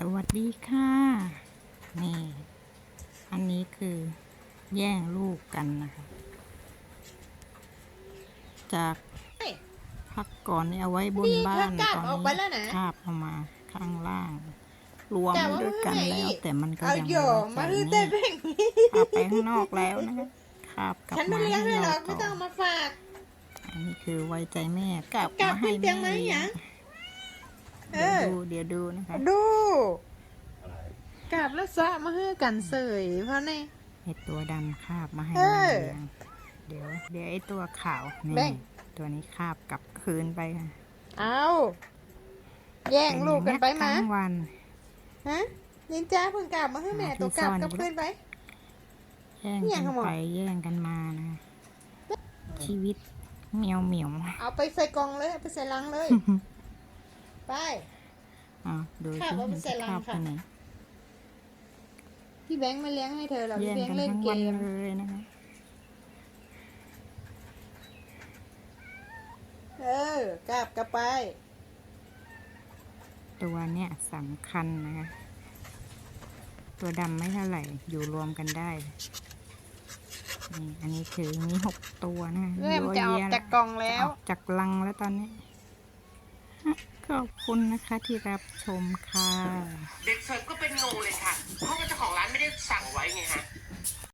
สวัสดีค่ะ นี่ อันนี้คือแย่งลูกกันนะคะ จากพักก่อนนี่เอาไว้บนนี่บ้านเธอกลับตอนออกไปแล้วนะนี้คาบเอามาข้างล่าง รวมแต่ว่าด้วยกันเมื่อไหร่แล้ว แต่มันก็เอายังโยไม่มาได้คือใจเต้แน่เพ่งเอาไปข้างนอกแล้วนะคะคาบกลับฉันไม่มาเลี้ยงให้ให้หรเราอกไม่ต่ต้อองมาฝากอันนี้คือไว้ใจแม่กลับกลับมาให้ขึ้นเตียงไหมแม่หยัง เอเดี๋ยวอ ดูเดี๋ยวดูนะคะ ดูกลับแล้วซะมาให้กันเสยเพราะใน ไอตัวดำคาบมาให้เอแม่อเลี้ยงเดี๋ยว เดี๋ยวไอตัวขาวแบ่นี่ง ตัวนี้คาบกลับคืนไปค่ะเอาแย่งลูกกันไปมาทั้งวัน ฮะนินจ้าเพิ่งกลับมาให้แม่หาที่ตัวกลับซ่อน กับอยู่เพื่อนไป แย่งเนี่ยกันค่ะหมอไปแย่งกันมานะชีวิตเหมียวเหมียวเอาไปใส่กล่องเลยเอาไปใส่ลังเลย ไป อะดูคาบสิเอาไปมันใส่จะลังคาบค่ะไปไหนพี่แบงค์ไม่เลี้ยงให้เธอหรอกแย่พี่งแบงกันค์เล่นทั้งเกวันม เลยนะคะเออกลับกลับไป ตัวเนี้ยสำคัญนะคะ ตัวดำไม่เท่าไหร่อยู่รวมกันได้นี่อันนี้คือมีหกตัวนะเริ่มจะออกยั่วเยจากกล่องแล้ว ออกจากลังแล้วตอนนี้ฮะ ขอบคุณนะคะที่รับชมค่ะ เด็กเสิร์ฟก็เป็นงูเลยค่ะ เพราะว่าเจ้าของร้านไม่ได้สั่งไว้ไงฮะ